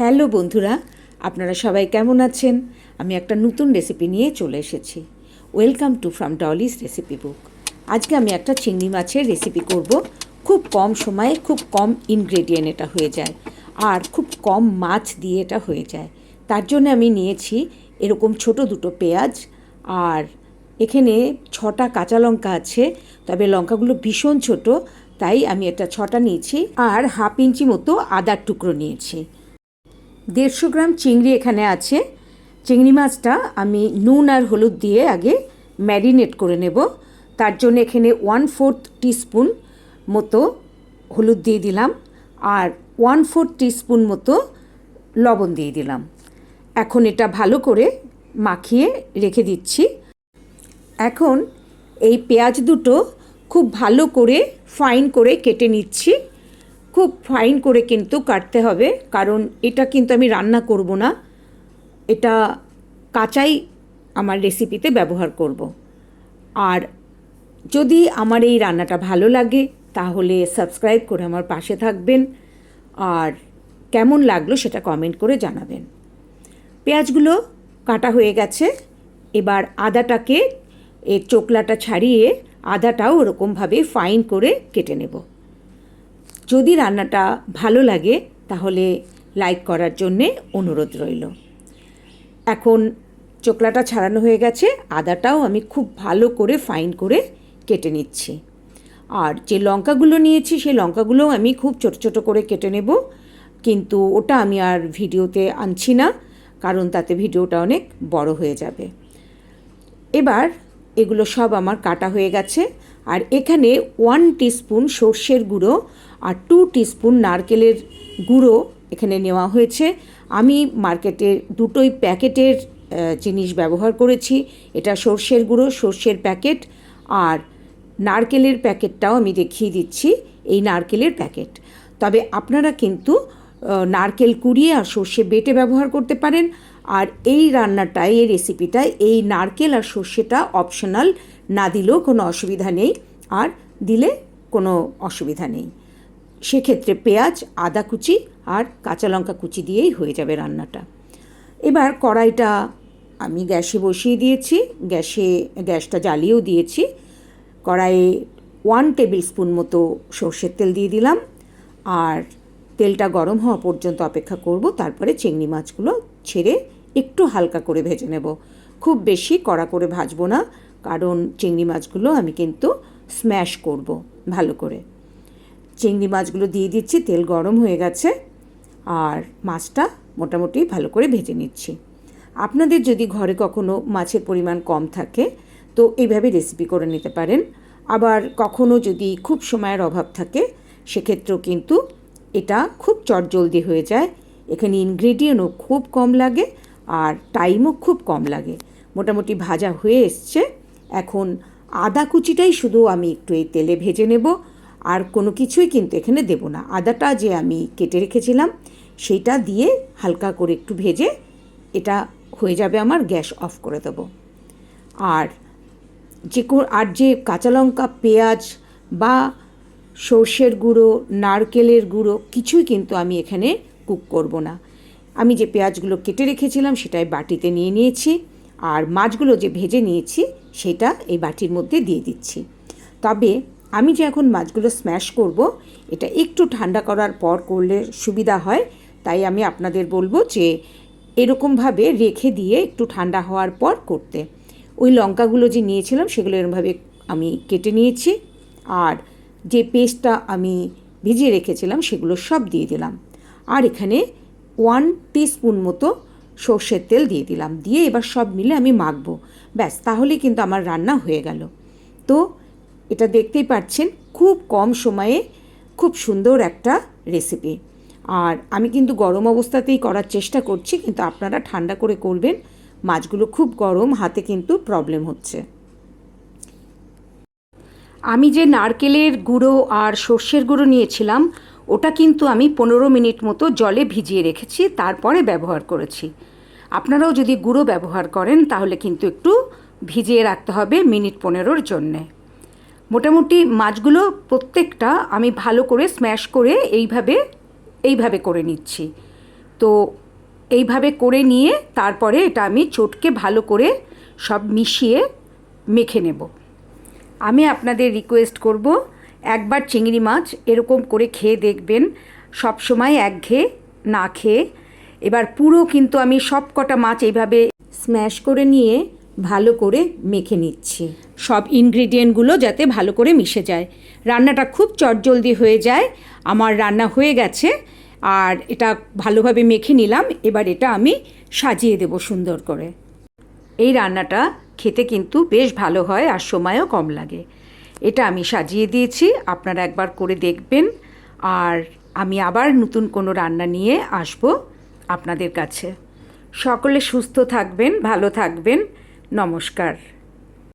Hello বন্ধুরা, আপনারা সবাই কেমন আছেন? আমি একটা নতুন রেসিপি নিয়ে চলে এসেছি। Welcome to from Dolly's recipe book আজকে আমি একটা চিংড়ি মাছের রেসিপি করব। খুব কম সময়ে খুব কম ইনগ্রেডিয়েন্ট এটা হয়ে যায়, আর খুব কম মাছ দিয়ে এটা হয়ে যায়। তার জন্য আমি নিয়েছি এরকম ছোট দুটো পেঁয়াজ, আর এখানে ছটা কাঁচা লঙ্কা আছে, তবে লঙ্কাগুলো ভীষণ ছোট, তাই আমি এটা ছটা নিয়েছি, আর হাফ ইঞ্চি মতো আদার টুকরো নিয়েছি। দেড়শো গ্রাম চিংড়ি এখানে আছে। চিংড়ি মাছটা আমি নুন আর হলুদ দিয়ে আগে ম্যারিনেট করে নেব। তার জন্য এখানে ওয়ান ফোর্থ টিস্পুন মতো হলুদ দিয়ে দিলাম আর ওয়ান ফোর্থ টিস্পুন মতো লবণ দিয়ে দিলাম। এখন এটা ভালো করে মাখিয়ে রেখে দিচ্ছি। এখন এই পেঁয়াজ দুটো খুব ভালো করে ফাইন করে কেটে নিচ্ছি। খুব ফাইন করে কিন্তু কাটতে হবে, কারণ এটা কিন্তু আমি রান্না করব না। এটা কাঁচাই আমার রেসিপিতে ব্যবহার করব। আর যদি আমার এই রান্নাটা ভালো লাগে, তাহলে সাবস্ক্রাইব করে আমার পাশে থাকবেন। আর কেমন লাগল সেটা কমেন্ট করে জানাবেন। পেঁয়াজগুলো কাটা হয়ে গেছে, এবার আদাটাকে, এর চোকলাটা ছাড়িয়ে আদাটাও ওরকমভাবে ফাইন করে কেটে নেব। যদি রান্নাটা ভালো লাগে, তাহলে লাইক করার জন্যে অনুরোধ রইল। এখন চোকলাটা ছাড়ানো হয়ে গেছে, আদাটাও আমি খুব ভালো করে ফাইন করে কেটে নিচ্ছি। আর যে লঙ্কাগুলো নিয়েছি, সেই লঙ্কাগুলোও আমি খুব ছোট ছোট করে কেটে নেব, কিন্তু ওটা আমি আর ভিডিওতে আনছি না, কারণ তাতে ভিডিওটা অনেক বড় হয়ে যাবে। এবার এগুলো সব আমার কাটা হয়ে গেছে। আর এখানে ওয়ান টিস্পুন সর্ষের গুঁড়ো আর টু টিস্পুন নারকেলের গুঁড়ো এখানে নেওয়া হয়েছে। আমি মার্কেটে দুটোই প্যাকেটের জিনিস ব্যবহার করেছি। এটা সর্ষের গুঁড়ো, সর্ষের প্যাকেট আর নারকেলের প্যাকেটটাও আমি দেখিয়ে দিচ্ছি এই নারকেলের প্যাকেট। তবে আপনারা কিন্তু নারকেল কুড়িয়ে আর সর্ষে বেটে ব্যবহার করতে পারেন। আর এই রান্নাটায় এই রেসিপিটায় এই নারকেল আর সর্ষেটা অপশনাল না দিলেও কোনো অসুবিধা নেই আর দিলে কোনো অসুবিধা নেই। সেক্ষেত্রে পেঁয়াজ, আদা কুচি আর কাঁচা লঙ্কা কুচি দিয়েই হয়ে যাবে রান্নাটা। এবার কড়াইটা আমি গ্যাসে বসিয়ে দিয়েছি, গ্যাসে, গ্যাসটা জ্বালিয়েও দিয়েছি। কড়াইয়ে ওয়ান টেবিল স্পুন মতো সর্ষের তেল দিয়ে দিলাম আর তেলটা গরম হওয়া পর্যন্ত অপেক্ষা করব। তারপরে চিংড়ি মাছগুলো ছেড়ে একটু হালকা করে ভেজে নেব। খুব বেশি কড়া করে ভাজবো না, কারণ চিংড়ি মাছগুলো আমি কিন্তু স্ম্যাশ করব ভালো করে। চিংড়ি মাছগুলো দিয়ে দিচ্ছি, তেল গরম হয়ে গেছে, আর মাছটা মোটামুটি ভালো করে ভেজে নিচ্ছি। আপনাদের যদি ঘরে কখনো মাছের পরিমাণ কম থাকে, তো এইভাবে রেসিপি করে নিতে পারেন। আবার কখনো যদি খুব সময়ের অভাব থাকে, সেক্ষেত্রেও কিন্তু এটা খুব চটজলদি হয়ে যায়। এখানে ইনগ্রেডিয়েন্টও খুব কম লাগে আর টাইমও খুব কম লাগে। মোটামুটি ভাজা হয়ে এসছে। এখন আদা কুচিটাই শুধু আমি একটু এই তেলে ভেজে নেব। আর কোনো কিছুই কিন্তু এখানে দেব না। আদাটা যে আমি কেটে রেখেছিলাম, সেইটা দিয়ে হালকা করে একটু ভেজে এটা হয়ে যাবে আমার গ্যাস অফ করে দেবো। আর যে আর যে কাঁচা লঙ্কা, পেঁয়াজ বা সর্ষের গুঁড়ো, নারকেলের গুঁড়ো কিছুই কিন্তু আমি এখানে কুক করব না। আমি যে পেঁয়াজগুলো কেটে রেখেছিলাম সেটাই বাটিতে নিয়ে নিয়েছি। আর মাছগুলো যে ভেজে নিয়েছি সেটা এই বাটির মধ্যে দিয়ে দিচ্ছি। তবে আমি যে এখন মাছগুলো স্ম্যাশ করব, এটা একটু ঠান্ডা করার পর করলে সুবিধা হয়। তাই আমি আপনাদের বলব যে এরকমভাবে রেখে দিয়ে একটু ঠান্ডা হওয়ার পর করতে। ওই লঙ্কাগুলো যে নিয়েছিলাম সেগুলো এরমভাবে আমি কেটে নিয়েছি। আর যে পেস্টটা আমি ভিজিয়ে রেখেছিলাম সেগুলো সব দিয়ে দিলাম। আর এখানে ওয়ান টিস্পুন মতো সর্ষের তেল দিয়ে দিলাম। দিয়ে এবার সব মিলে আমি মাখবো। ব্যাস, তাহলে কিন্তু আমার রান্না হয়ে গেল। তো এটা দেখতেই পাচ্ছেন, খুব কম সময়ে খুব সুন্দর একটা রেসিপি আর আমি কিন্তু গরম অবস্থাতেই করার চেষ্টা করছি, কিন্তু আপনারা ঠান্ডা করে করবেন, মাছগুলো খুব গরম, হাতে কিন্তু প্রবলেম হচ্ছে। আমি যে নারকেলের গুঁড়ো আর সর্ষের গুঁড়ো নিয়েছিলাম ওটা কিন্তু আমি পনেরো মিনিট মতো জলে ভিজিয়ে রেখেছি, তারপরে ব্যবহার করেছি। আপনারাও যদি গুঁড়ো ব্যবহার করেন, তাহলে কিন্তু একটু ভিজিয়ে রাখতে হবে মিনিট পনেরোর জন্যে। মোটামুটি মাছগুলো প্রত্যেকটা আমি ভালো করে স্ম্যাশ করে এইভাবে এইভাবে করে নিচ্ছি। তো এইভাবে করে নিয়ে তারপরে এটা আমি চটকে ভালো করে সব মিশিয়ে মেখে নেব। আমি আপনাদের রিকোয়েস্ট করব একবার চিংড়ি মাছ এরকম করে খেয়ে দেখবেন। সব সময় একঘেয়ে না খেয়ে। এবার পুরো কিন্তু আমি সব কটা মাছ এইভাবে স্ম্যাশ করে নিয়ে ভালো করে মেখে নিচ্ছি। সব ইনগ্রিডিয়েন্টগুলো যাতে ভালো করে মিশে যায়। রান্নাটা খুব চটজলদি হয়ে যায়। আমার রান্না হয়ে গেছে। আর এটা ভালোভাবে মেখে নিলাম। এবার এটা আমি সাজিয়ে দেব সুন্দর করে। এই রান্নাটা খেতে কিন্তু বেশ ভালো হয় আর সময়ও কম লাগে। এটা আমি সাজিয়ে দিয়েছি, আপনারা একবার করে দেখবেন। আর আমি আবার নতুন কোনো রান্না নিয়ে আসব আপনাদের কাছে। সকলে সুস্থ থাকবেন, ভালো থাকবেন। নমস্কার।